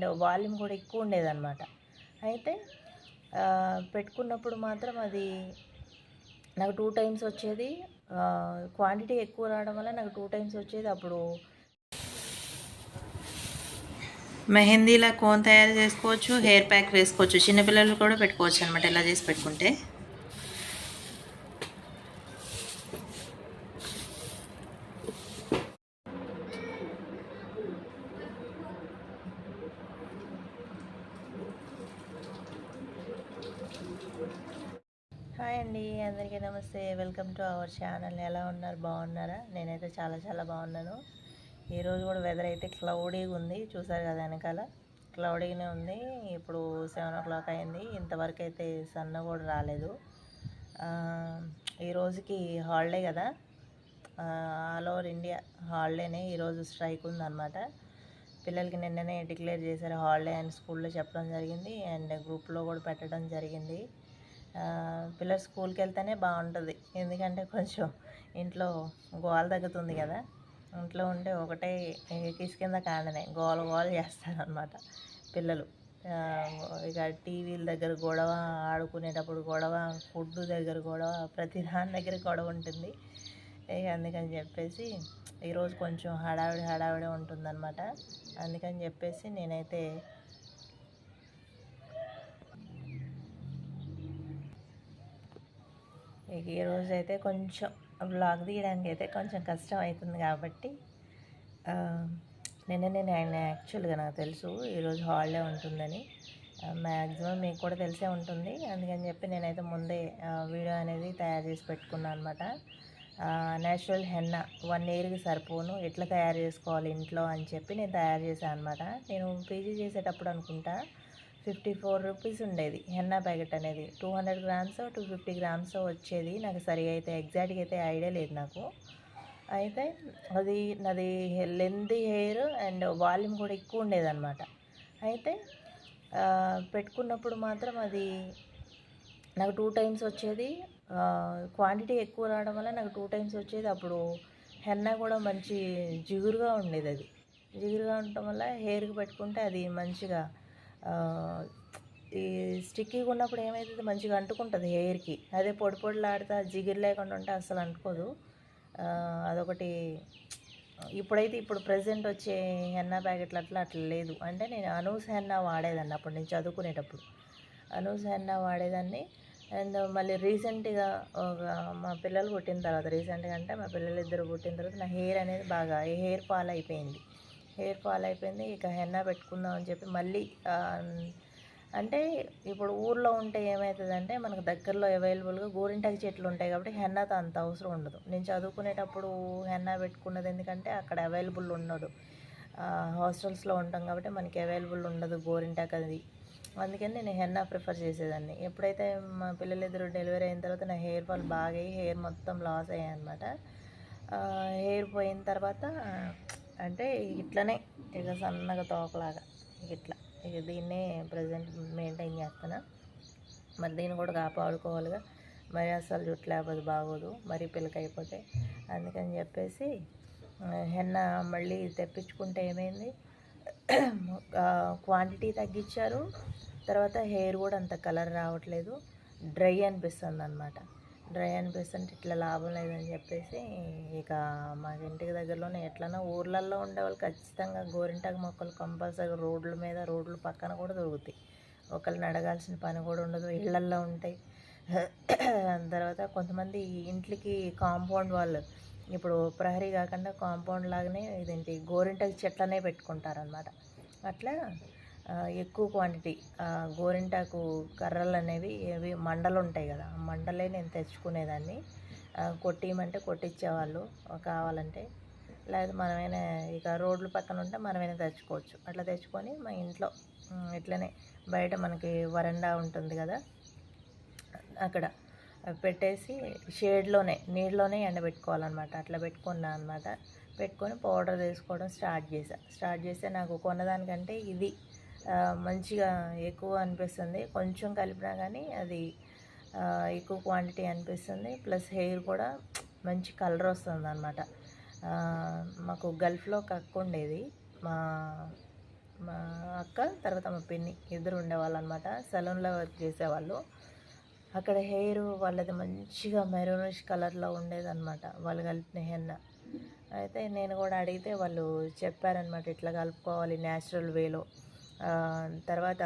And volume కూడా ఎక్కువ ఉండేదన్నమాట. అయితే పెట్టుకున్నప్పుడు మాత్రం అది నాకు టూ టైమ్స్ వచ్చేది. క్వాంటిటీ ఎక్కువ రావడం వల్ల నాకు టూ టైమ్స్ వచ్చేది. అప్పుడు మెహందీలా కోన్ తయారు చేసుకోవచ్చు హెయిర్ ప్యాక్ వేసుకోవచ్చు. చిన్నపిల్లలు కూడా పెట్టుకోవచ్చు అనమాట ఇలా చేసి పెట్టుకుంటే. నమస్తే వెల్కమ్ టు అవర్ ఛానల్. ఎలా ఉన్నారు? బాగున్నారా? నేనైతే చాలా చాలా బాగున్నాను. ఈరోజు కూడా వెదర్ అయితే క్లౌడీగా ఉంది. చూసారు కదా వెనకాల? క్లౌడీగానే ఉంది. ఇప్పుడు సెవెన్ ఓ క్లాక్ అయింది. ఇంతవరకు అయితే సన్న కూడా రాలేదు. ఈరోజుకి ఈ రోజుకి హాలిడే కదా. ఆల్ ఓవర్ ఇండియా హాలిడేనే ఈరోజు స్ట్రైక్ ఉందన్నమాట. పిల్లలకి నిన్ననే డిక్లేర్ చేశారు హాలిడే అండ్ స్కూల్లో చెప్పడం జరిగింది. అండ్ గ్రూప్లో కూడా పెట్టడం జరిగింది. పిల్లలు స్కూల్కి వెళ్తేనే బాగుంటుంది ఎందుకంటే కొంచెం ఇంట్లో గోల తగ్గుతుంది కదా. ఇంట్లో ఉంటే ఒకటే కిస్ కింద కాండనే గోల గోల చేస్తారనమాట పిల్లలు. ఇక టీవీల దగ్గర గొడవ ఆడుకునేటప్పుడు గొడవ ఫుడ్ దగ్గర గొడవ ప్రతి దాని దగ్గర గొడవ ఉంటుంది. ఇక అందుకని చెప్పేసి ఈరోజు కొంచెం హడావిడి హడావిడి ఉంటుందన్నమాట. అందుకని చెప్పేసి నేనైతే ఇక ఈరోజు అయితే కొంచెం బ్లాగ్ తీయడానికి అయితే కొంచెం కష్టం అవుతుంది కాబట్టి నిన్న నేను ఆయన యాక్చువల్గా నాకు తెలుసు ఈరోజు హాలిడే ఉంటుందని. మ్యాక్సిమం మీకు కూడా తెలిసే ఉంటుంది. అందుకని చెప్పి నేనైతే ముందే వీడియో అనేది తయారు చేసి పెట్టుకున్నాను అనమాట నేచురల్ హెన్న వన్ ఇయర్కి సరిపోను. ఎట్లా తయారు చేసుకోవాలి ఇంట్లో అని చెప్పి నేను తయారు చేశాను అనమాట నేను పీజీ చేసేటప్పుడు అనుకుంటా ఫిఫ్టీ ఫోర్ రూపీస్ ఉండేది. హెన్నా ప్యాకెట్ అనేది. Two hundred grams two fifty grams వచ్చేది. నాకు సరిగా అయితే ఎగ్జాక్ట్గా అయితే ఐడియా లేదు నాకు. అయితే అది నాది లెంత్ హెయిర్ అండ్ వాల్యూమ్ కూడా ఎక్కువ ఉండేదన్నమాట. అయితే పెట్టుకున్నప్పుడు మాత్రం అది నాకు టూ టైమ్స్ వచ్చేది. క్వాంటిటీ ఎక్కువ రావడం వల్ల నాకు టూ టైమ్స్ వచ్చేది. అప్పుడు హెన్నా కూడా మంచి జిగురుగా ఉండేది అది. జిగురుగా ఉండటం వల్ల హెయిర్కి పెట్టుకుంటే అది మంచిగా ఈ స్టిక్కీగా ఉన్నప్పుడు ఏమవుతుంది మంచిగా అంటుకుంటుంది హెయిర్కి. అదే పొడి పొడిలాడుతా జిగిరి లేకుండా ఉంటే అసలు అంటుకోదు. అదొకటి ఇప్పుడైతే ఇప్పుడు ప్రజెంట్ వచ్చే హెన్నా ప్యాకెట్లు అట్లా అట్లా లేదు. అంటే నేను అనూస్ హెన్నా వాడేదాన్ని అప్పుడు నేను చదువుకునేటప్పుడు. అనూస్ హెన్నా వాడేదాన్ని. అండ్ మళ్ళీ రీసెంట్గా ఒక మా పిల్లలు పుట్టిన తర్వాత రీసెంట్గా అంటే మా పిల్లలు ఇద్దరు పుట్టిన తర్వాత నా హెయిర్ అనేది బాగా హెయిర్ ఫాల్ అయిపోయింది హెయిర్ ఫాల్ అయిపోయింది. ఇక హెన్నా పెట్టుకుందాం అని చెప్పి మళ్ళీ అంటే ఇప్పుడు ఊర్లో ఉంటే ఏమవుతుందంటే మనకు దగ్గరలో అవైలబుల్గా గోరింటాకు చెట్లు ఉంటాయి కాబట్టి హెన్నాతో అంత అవసరం ఉండదు. నేను చదువుకునేటప్పుడు హెన్నా పెట్టుకున్నది ఎందుకంటే అక్కడ అవైలబుల్ ఉండదు. హాస్టల్స్లో ఉంటాం కాబట్టి మనకి అవైలబుల్ ఉండదు గోరింటాకు అది. అందుకని నేను హెన్నా ప్రిఫర్ చేసేదాన్ని. ఎప్పుడైతే మా పిల్లలిద్దరు డెలివరీ అయిన తర్వాత నా హెయిర్ ఫాల్ బాగా అయ్యి హెయిర్ మొత్తం లాస్ అయ్యాయి అనమాట హెయిర్ పోయిన తర్వాత అంటే ఇట్లనే ఇక సన్నగా తోకలాగా ఇట్లా. ఇక దీన్నే ప్రజెంట్ మెయింటైన్ చేస్తున్నా మరి దీన్ని కూడా కాపాడుకోవాలిగా మరి అసలు జుట్టు లేకపోతే బాగోదు. మరి పిల్లకైపోతే అందుకని చెప్పేసి హెన్న మళ్ళీ తెప్పించుకుంటే ఏమైంది? క్వాంటిటీ తగ్గించారు. తర్వాత హెయిర్ కూడా అంత కలర్ రావట్లేదు. డ్రై అనిపిస్తుంది అనమాట డ్రై అనిపిస్తుంటే ఇట్లా లాభం లేదని చెప్పేసి ఇక మా ఇంటికి దగ్గరలోనే ఎట్లన్నా ఊర్లల్లో ఉండే వాళ్ళు ఖచ్చితంగా గోరింటాకు మొక్కలు కంపల్సరీ రోడ్ల మీద రోడ్ల పక్కన కూడా దొరుకుతాయి. ఒకళ్ళని అడగాల్సిన పని కూడా ఉండదు ఇళ్ళల్లో ఉంటాయి. తర్వాత కొంతమంది ఇంట్లకి కాంపౌండ్ వాళ్ళు ఇప్పుడు ప్రహరీ కాకుండా కాంపౌండ్ లాగానే ఇదేంటి గోరింటకు చెట్లనే పెట్టుకుంటారనమాట అట్లా ఎక్కువ క్వాంటిటీ గోరింటాకు కర్రలు అనేవి ఏవి మండలు ఉంటాయి కదా ఆ మండలే నేను తెచ్చుకునేదాన్ని. కొట్టియమంటే కొట్టించేవాళ్ళు కావాలంటే. లేదా మనమైనా ఇక రోడ్ల పక్కన ఉంటే మనమైనా తెచ్చుకోవచ్చు. అట్లా తెచ్చుకొని మా ఇంట్లో ఇట్లనే బయట మనకి వరండా ఉంటుంది కదా అక్కడ పెట్టేసి షేడ్లోనే నీళ్ళలోనే ఎండబెట్టుకోవాలన్నమాట. అట్లా పెట్టుకున్నా అనమాట పెట్టుకొని పౌడర్ తీసుకోవడం స్టార్ట్ చేసా స్టార్ట్ చేస్తే నాకు కొన్నదానికంటే ఇది మంచిగా ఎక్కువ అనిపిస్తుంది. కొంచెం కలిపినా కానీ అది ఎక్కువ క్వాంటిటీ అనిపిస్తుంది. ప్లస్ హెయిర్ కూడా మంచి కలర్ వస్తుంది అనమాట మాకు గల్ఫ్లో కక్కుండేది మా మా అక్క తర్వాత మా పిన్ని ఇద్దరు ఉండేవాళ్ళు అనమాట సలూన్లో వర్క్ చేసేవాళ్ళు. అక్కడ హెయిర్ వాళ్ళది మంచిగా మెరూనిష్ కలర్లో ఉండేదన్నమాట. వాళ్ళు కలిపిన హెన్న అయితే నేను కూడా అడిగితే వాళ్ళు చెప్పారనమాట ఇట్లా కలుపుకోవాలి న్యాచురల్ వేలో తర్వాత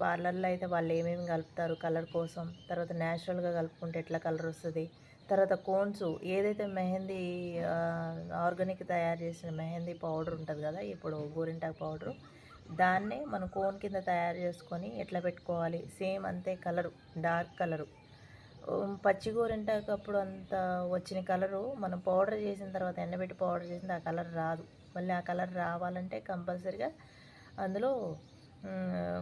పార్లర్లో అయితే వాళ్ళు ఏమేమి కలుపుతారు కలర్ కోసం తర్వాత న్యాచురల్గా కలుపుకుంటే ఎట్లా కలర్ వస్తుంది తర్వాత కోన్స్ ఏదైతే మెహందీ ఆర్గానిక్ తయారు చేసిన మెహందీ పౌడర్ ఉంటుంది కదా ఇప్పుడు గోరింటాకు పౌడరు దాన్నే మనం కోన్ కింద తయారు చేసుకొని ఎట్లా పెట్టుకోవాలి సేమ్ అంతే కలరు డార్క్ కలరు. పచ్చి గోరింటాకు అప్పుడు అంత వచ్చిన కలరు మనం పౌడర్ చేసిన తర్వాత ఎండబెట్టి పౌడర్ చేసిన ఆ కలర్ రాదు. మళ్ళీ ఆ కలర్ రావాలంటే కంపల్సరిగా అందులో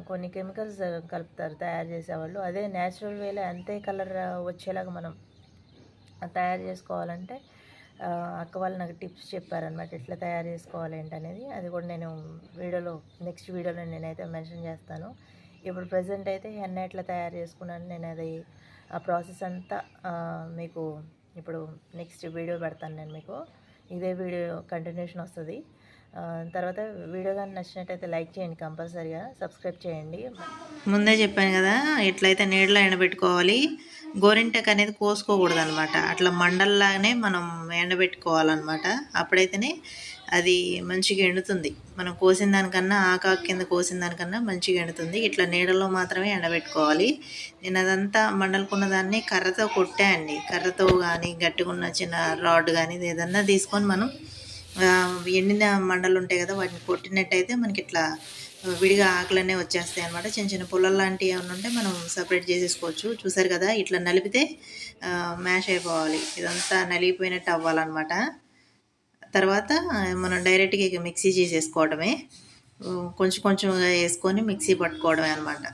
కొన్ని కెమికల్స్ కలుపుతారు తయారు చేసేవాళ్ళు. అదే న్యాచురల్ వేలో అంతే కలర్ వచ్చేలాగా మనం తయారు చేసుకోవాలంటే అక్క వాళ్ళు నాకు టిప్స్ చెప్పారనమాట ఎట్లా తయారు చేసుకోవాలి ఏంటనేది. అది కూడా నేను వీడియోలో నెక్స్ట్ వీడియోలో నేనైతే మెన్షన్ చేస్తాను. ఇప్పుడు ప్రజెంట్ అయితే హెన్న ఎట్లా తయారు చేసుకున్నాను నేను అది ఆ ప్రాసెస్ అంతా మీకు ఇప్పుడు నెక్స్ట్ వీడియో పెడతాను నేను మీకు. ఇదే వీడియో కంటిన్యూషన్ వస్తుంది. తర్వాత వీడియో కానీ నచ్చినట్టయితే లైక్ చేయండి కంపల్సరీగా సబ్స్క్రైబ్ చేయండి. ముందే చెప్పాను కదా ఎట్లయితే నీడలో ఎండబెట్టుకోవాలి గోరింటకు అనేది కోసుకోకూడదు అనమాట అట్లా మండల్లాగానే మనం ఎండబెట్టుకోవాలన్నమాట అప్పుడైతేనే అది మంచిగా ఎండుతుంది. మనం కోసిన దానికన్నా ఆకాకు కింద కోసిన దానికన్నా మంచిగా ఎండుతుంది. ఇట్లా నీడలో మాత్రమే ఎండబెట్టుకోవాలి నేను అదంతా మండలుకున్న దాన్ని కర్రతో కొట్టాయండి కర్రతో కానీ గట్టిగా ఉన్న చిన్న రాడ్ కానీ ఏదన్నా తీసుకొని మనం ఎండిన మండలు ఉంటాయి కదా వాటిని కొట్టినట్టయితే మనకి ఇట్లా విడిగా ఆకులనే వచ్చేస్తాయి అనమాట చిన్న చిన్న పుల్లలు లాంటివి ఏమైనా ఉంటే మనం సపరేట్ చేసేసుకోవచ్చు. చూసారు కదా ఇట్లా నలిపితే మ్యాష్ అయిపోవాలి. ఇదంతా నలిగిపోయినట్టు అవ్వాలన్నమాట. తర్వాత మనం డైరెక్ట్గా ఇక మిక్సీ చేసేసుకోవడమే కొంచెం కొంచెంగా వేసుకొని మిక్సీ పట్టుకోవడమే అనమాట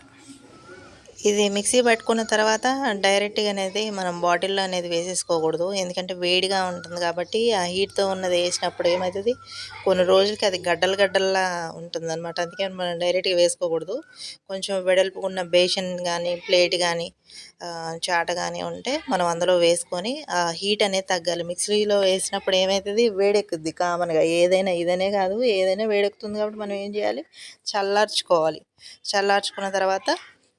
ఇది మిక్సీ పట్టుకున్న తర్వాత డైరెక్ట్గా అనేది మనం బాటిల్లో అనేది వేసేసుకోకూడదు. ఎందుకంటే వేడిగా ఉంటుంది కాబట్టి ఆ హీట్తో ఉన్నది వేసినప్పుడు ఏమవుతుంది కొన్ని రోజులకి అది గడ్డలు గడ్డల్లా ఉంటుంది అనమాట అందుకే మనం డైరెక్ట్గా వేసుకోకూడదు. కొంచెం వెడల్పుకున్న బేషన్ కానీ ప్లేట్ కానీ చాట కానీ ఉంటే మనం అందులో వేసుకొని ఆ హీట్ అనేది తగ్గాలి. మిక్సీలో వేసినప్పుడు ఏమవుతుంది వేడెక్కుద్ది కామన్గా. ఏదైనా ఇదనే కాదు. ఏదైనా వేడెక్కుతుంది కాబట్టి మనం ఏం చేయాలి? చల్లార్చుకోవాలి. చల్లార్చుకున్న తర్వాత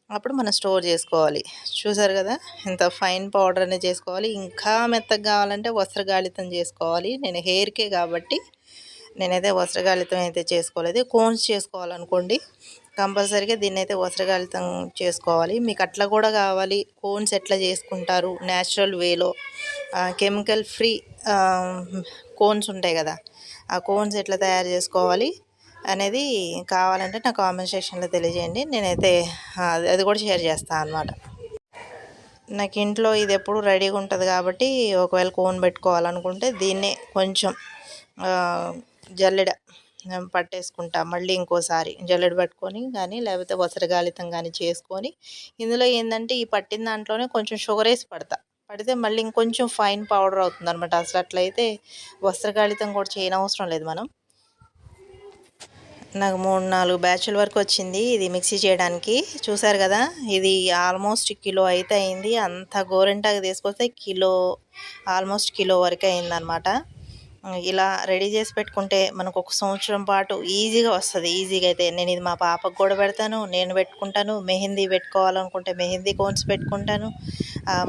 అప్పుడు మనం స్టోర్ చేసుకోవాలి. చూసారు కదా? ఇంత ఫైన్ పౌడర్ అనేది చేసుకోవాలి. ఇంకా మెత్తగా కావాలంటే వస్త్రగాళితం చేసుకోవాలి. నేను హెయిర్కే కాబట్టి నేనైతే వస్త్రగాళితం అయితే చేసుకోలేదు. కోన్స్ చేసుకోవాలనుకోండి కంపల్సరీగా దీన్ని అయితే వస్త్రగాళితం చేసుకోవాలి. మీకు అట్లా కూడా కావాలి. కోన్స్ ఎట్లా చేసుకుంటారు? న్యాచురల్ వేలో కెమికల్ ఫ్రీ కోన్స్ ఉంటాయి కదా? ఆ కోన్స్ ఎట్లా తయారు చేసుకోవాలి? అనేది కావాలంటే నా కామెంట్ సెక్షన్లో తెలియజేయండి. నేనైతే అది కూడా షేర్ చేస్తాను అనమాట నాకు ఇంట్లో ఇది ఎప్పుడు రెడీగా ఉంటుంది కాబట్టి ఒకవేళ కోన్ పెట్టుకోవాలనుకుంటే దీన్నే కొంచెం జల్లెడ పట్టేసుకుంటా. మళ్ళీ ఇంకోసారి జల్లెడ పట్టుకొని కానీ లేకపోతే వసరగాలితం కానీ చేసుకొని ఇందులో ఏంటంటే ఈ పట్టిన దాంట్లోనే కొంచెం షుగర్ వేసి పడతా. పడితే మళ్ళీ ఇంకొంచెం ఫైన్ పౌడర్ అవుతుంది అనమాట అసలు అట్లయితే వస్త్రగాళితం కూడా చేయనవసరం లేదు మనం. నాకు మూడు నాలుగు బ్యాచ్ల వరకు వచ్చింది ఇది మిక్సీ చేయడానికి. చూసారు కదా ఇది ఆల్మోస్ట్ కిలో అయితే అయింది. అంత గోరెంటాకి తీసుకొస్తే కిలో ఆల్మోస్ట్ కిలో వరకు అయిందనమాట ఇలా రెడీ చేసి పెట్టుకుంటే మనకు ఒక సంవత్సరం పాటు ఈజీగా వస్తుంది. ఈజీగా అయితే నేను ఇది మా పాపకు కూడా పెడతాను నేను పెట్టుకుంటాను మెహందీ పెట్టుకోవాలనుకుంటే మెహందీ కోన్స్ పెట్టుకుంటాను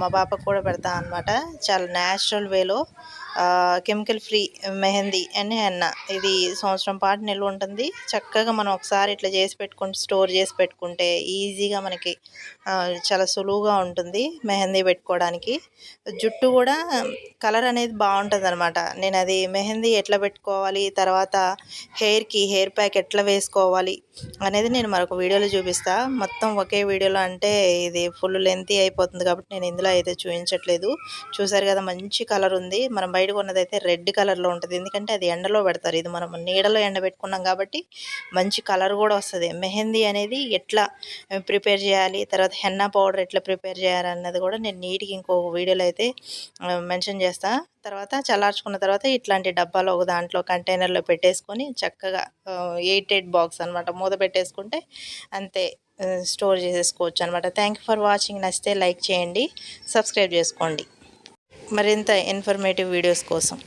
మా పాపకు కూడా పెడతాను అనమాట చాలా న్యాచురల్ వేలో కెమికల్ ఫ్రీ మెహందీ అని అన్న. ఇది సంవత్సరం పాటు నిల్వ ఉంటుంది. చక్కగా మనం ఒకసారి ఇట్లా చేసి పెట్టుకుంటే స్టోర్ చేసి పెట్టుకుంటే ఈజీగా మనకి చాలా సులువుగా ఉంటుంది మెహందీ పెట్టుకోవడానికి. జుట్టు కూడా కలర్ అనేది బాగుంటుంది అనమాట నేను అది మెహందీ ఎట్లా పెట్టుకోవాలి తర్వాత హెయిర్కి హెయిర్ ప్యాక్ ఎట్లా వేసుకోవాలి అనేది నేను మరొక వీడియోలో చూపిస్తా. మొత్తం ఒకే వీడియోలో అంటే ఇది ఫుల్ లెంతీ అయిపోతుంది కాబట్టి నేను ఇందులో అయితే చూపించట్లేదు చూసారు కదా మంచి కలర్ ఉంది. మనం బయట కొన్నదైతే రెడ్ కలర్లో ఉంటుంది. ఎందుకంటే అది ఎండలో పెడతారు. ఇది మనం నీడలో ఎండబెట్టుకున్నాం కాబట్టి మంచి కలర్ కూడా వస్తుంది. మెహందీ అనేది ఎట్లా ప్రిపేర్ చేయాలి తర్వాత హెన్నా పౌడర్ ఎట్లా ప్రిపేర్ చేయాలి అన్నది కూడా నేను నీట్గా ఇంకొక వీడియోలో అయితే మెన్షన్ చేస్తాను తర్వాత చల్లార్చుకున్న తర్వాత ఇట్లాంటి డబ్బాలో ఒక దాంట్లో కంటైనర్లో పెట్టేసుకొని చక్కగా ఎయిట్ ఎయిట్ బాక్స్ అనమాట మూత పెట్టేసుకుంటే అంతే స్టోర్ చేసేసుకోవచ్చు అనమాట థ్యాంక్ ఫర్ వాచింగ్. నచ్చితే లైక్ చేయండి. సబ్స్క్రైబ్ చేసుకోండి. మరింత ఇన్ఫర్మేటివ్ వీడియోస్ కోసం.